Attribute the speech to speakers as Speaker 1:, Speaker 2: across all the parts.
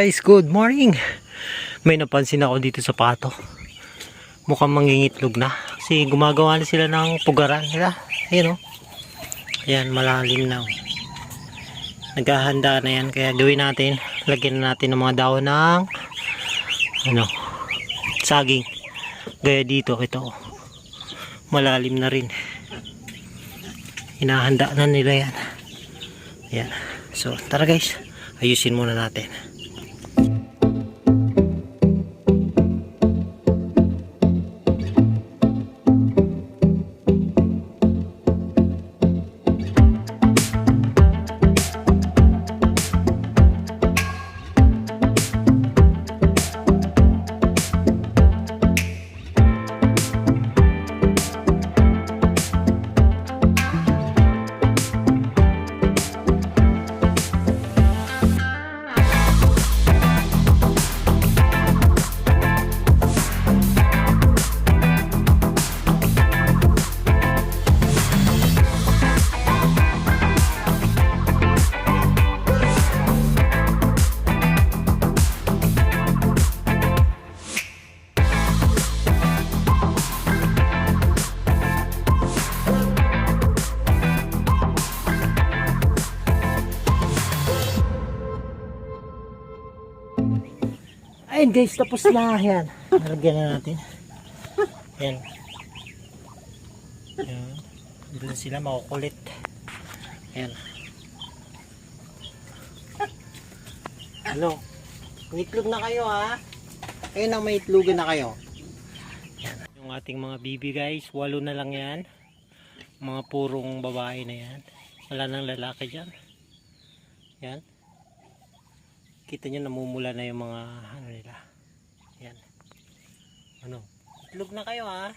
Speaker 1: Guys, good morning. May napansin ako dito sa pato. Mukhang mangingitlog na. Kasi gumagawa na sila ng pugaran nila. Ayan o. Ayan, malalim na. oh. Naghahanda na yan. Kaya gawin natin. Lagyan na natin ng mga dahon ng ano, saging. Gaya dito, ito. oh. Malalim na rin. Hinahanda na nila yan. Ayan. So, tara guys. Ayusin muna natin. Ayun guys, tapos na yan. Nalagyan na natin. Yan. Yan. Doon sila makukulit. Yan. Ano? Itlog na kayo ha. Ayun ang may itlogan na kayo. Yan. Yung ating mga bibi guys, walo na lang yan. Mga purong babae na yan. Wala nang lalaki dyan. Yan. Kita nyo namumula na yung mga ano nila. Yan. Ano? Itlog na kayo ha.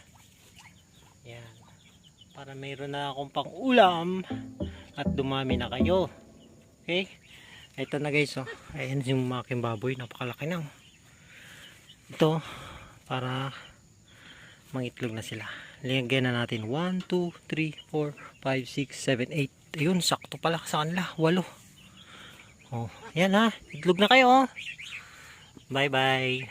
Speaker 1: Yan. Para mayroon na akong pang ulam at dumami na kayo. Okay? Ito na guys oh. Ayan yung aking baboy. Napakalaki na. Ito para mangitlog na sila. Lagyan na natin 1, 2, 3, 4, 5, 6, 7, 8. Ayun, sakto pala sa kanila. 8. Oh, yan ha. Itlog na kayo. oh. Bye bye.